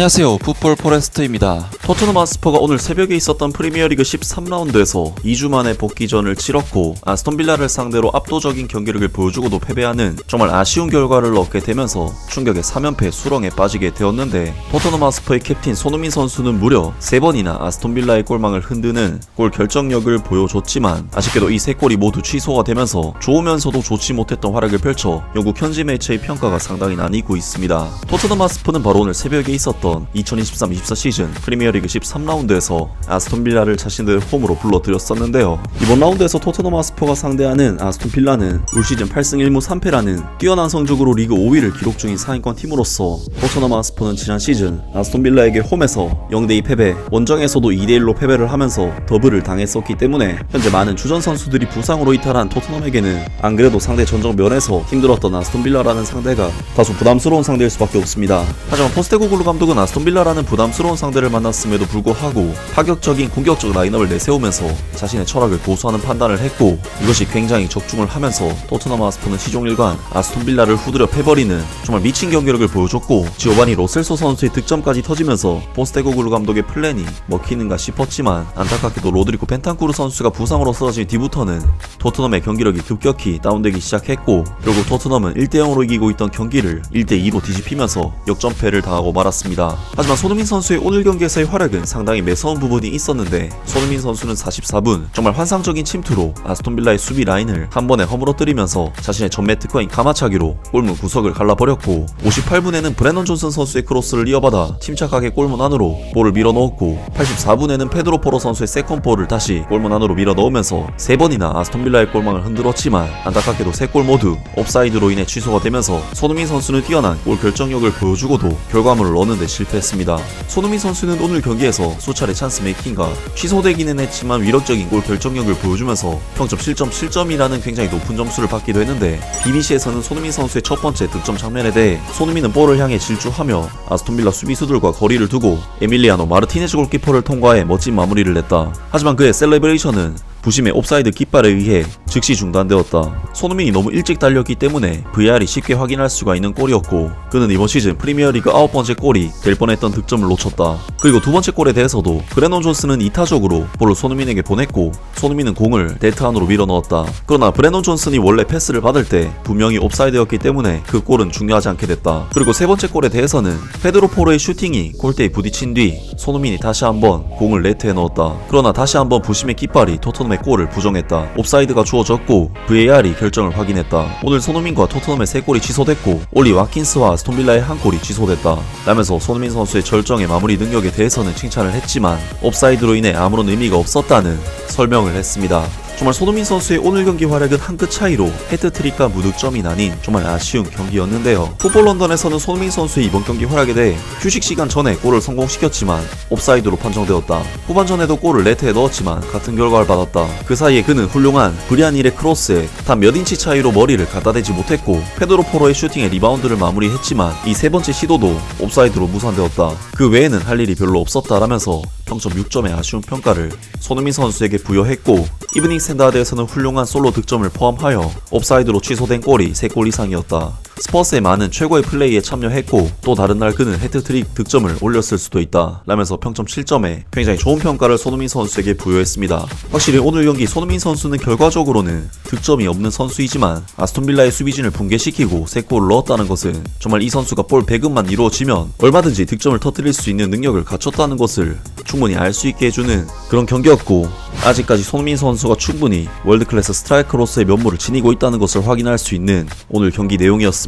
안녕하세요. 풋볼 포레스트입니다. 토트넘 아스퍼가 오늘 새벽에 있었던 프리미어리그 13라운드에서 2주 만에 복귀전을 치렀고 아스톤 빌라를 상대로 압도적인 경기력을 보여주고도 패배하는 정말 아쉬운 결과를 얻게 되면서 충격의 3연패 수렁에 빠지게 되었는데 토트넘 아스퍼의 캡틴 손흥민 선수는 무려 3번이나 아스톤 빌라의 골망을 흔드는 골 결정력을 보여줬지만 아쉽게도 이세 골이 모두 취소가 되면서 좋으면서도 좋지 못했던 활약을 펼쳐 영국 현지 매체의 평가가 상당히 나뉘고 있습니다. 토트넘 아스퍼는 바로 오늘 새벽에 있었던 2023-24 시즌 프리미어리그 13라운드에서 아스톤 빌라를 자신들 홈으로 불러들였었는데요. 이번 라운드에서 토트넘 아스퍼가 상대하는 아스톤 빌라는 올 시즌 8승 1무 3패라는 뛰어난 성적으로 리그 5위를 기록 중인 상위권 팀으로서 토트넘 아스퍼는 지난 시즌 아스톤 빌라에게 홈에서 0대2 패배, 원정에서도 2대1로 패배를 하면서 더블을 당했었기 때문에 현재 많은 주전 선수들이 부상으로 이탈한 토트넘에게는 안 그래도 상대 전적 면에서 힘들었던 아스톤 빌라라는 상대가 다소 부담스러운 상대일 수밖에 없습니다. 하지만 포스테고글루 감독은 아스톤 빌라라는 부담스러운 상대를 만났음에도 불구하고 파격적인 공격적 라인업을 내세우면서 자신의 철학을 고수하는 판단을 했고 이것이 굉장히 적중을 하면서 토트넘 아스퍼는 시종 일관 아스톤 빌라를 후드려 패버리는 정말 미친 경기력을 보여줬고 지오바니 로셀소 선수의 득점까지 터지면서 포스테고글루 감독의 플랜이 먹히는가 싶었지만 안타깝게도 로드리고 벤탄쿠르 선수가 부상으로 쓰러진 뒤부터는 토트넘의 경기력이 급격히 다운되기 시작했고 결국 토트넘은 1대0으로 이기고 있던 경기를 1대2로 뒤집히면서 역전패를 당하고 말았습니다. 하지만 손흥민 선수의 오늘 경기에서의 활약은 상당히 매서운 부분이 있었는데 손흥민 선수는 44분 정말 환상적인 침투로 아스톤 빌라의 수비 라인을 한 번에 허물어뜨리면서 자신의 전매 특허인 가마차기로 골문 구석을 갈라버렸고 58분에는 브레넌 존슨 선수의 크로스를 이어받아 침착하게 골문 안으로 볼을 밀어넣었고 84분에는 페드로 포로 선수의 세컨볼을 다시 골문 안으로 밀어넣으면서 세 번이나 아스톤 빌라의 골망을 흔들었지만 안타깝게도 세골 모두 옵사이드로 인해 취소가 되면서 손흥민 선수는 뛰어난 골 결정력을 보여주고도 결과물을 얻는 데 실패했습니다. 손흥민 선수는 오늘 경기에서 수차례 찬스 메이킹과 취소되기는 했지만 위력적인 골 결정력을 보여주면서 평점 7점 7점이라는 굉장히 높은 점수를 받기도 했는데 BBC에서는 손흥민 선수의 첫 번째 득점 장면에 대해 손흥민은 볼을 향해 질주하며 아스톤 빌라 수비수들과 거리를 두고 에밀리아노 마르티네즈 골키퍼를 통과해 멋진 마무리를 냈다. 하지만 그의 셀레브레이션은 부심의 옵사이드 깃발에 의해 즉시 중단되었다. 손흥민이 너무 일찍 달렸기 때문에 VR이 쉽게 확인할 수가 있는 골이었고 그는 이번 시즌 프리미어리그 아홉 번째 골이 될 뻔했던 득점을 놓쳤다. 그리고 두 번째 골에 대해서도 브레넌 존스는 이타적으로 볼을 손흥민에게 보냈고 손흥민은 공을 네트 안으로 밀어넣었다. 그러나 브레넌 존슨이 원래 패스를 받을 때 분명히 옵사이드였기 때문에 그 골은 중요하지 않게 됐다. 그리고 세 번째 골에 대해서는 페드로 포로의 슈팅이 골대에 부딪힌 뒤 손흥민이 다시 한번 공을 네트에 넣었다. 그러나 다시 한번 부심의 깃발이 토트넘 토트넘의 골을 부정했다. 옵사이드가 주어졌고 VAR이 결정을 확인했다. 오늘 손흥민과 토트넘의 3골이 취소됐고 올리 와킨스와 스톤빌라의 한 골이 취소됐다. 라면서 손흥민 선수의 절정의 마무리 능력에 대해서는 칭찬을 했지만 옵사이드로 인해 아무런 의미가 없었다는 설명을 했습니다. 정말 손흥민 선수의 오늘 경기 활약은 한 끗 차이로 헤드트릭과 무득점이 나뉜 정말 아쉬운 경기였는데요. 풋볼 런던에서는 손흥민 선수의 이번 경기 활약에 대해 휴식 시간 전에 골을 성공시켰지만 옵사이드로 판정되었다. 후반전에도 골을 네트에 넣었지만 같은 결과를 받았다. 그 사이에 그는 훌륭한 브리안일의 크로스에 단 몇 인치 차이로 머리를 갖다 대지 못했고 페드로 포로의 슈팅에 리바운드를 마무리했지만 이 세 번째 시도도 옵사이드로 무산되었다. 그 외에는 할 일이 별로 없었다라면서 평점 6점의 아쉬운 평가를 손흥민 선수에게 부여했고 이브닝 스탠다드에서는 훌륭한 솔로 득점을 포함하여 옵사이드로 취소된 골이 3골 이상이었다. 스퍼스의 많은 최고의 플레이에 참여했고 또 다른 날 그는 헤트트릭 득점을 올렸을 수도 있다 라면서 평점 7점에 굉장히 좋은 평가를 손흥민 선수에게 부여했습니다. 확실히 오늘 경기 손흥민 선수는 결과적으로는 득점이 없는 선수이지만 아스톤빌라의 수비진을 붕괴시키고 3골을 넣었다는 것은 정말 이 선수가 볼 배급만 이루어지면 얼마든지 득점을 터뜨릴 수 있는 능력을 갖췄다는 것을 충분히 알 수 있게 해주는 그런 경기였고 아직까지 손흥민 선수가 충분히 월드클래스 스트라이커로서의 면모를 지니고 있다는 것을 확인할 수 있는 오늘 경기 내용이었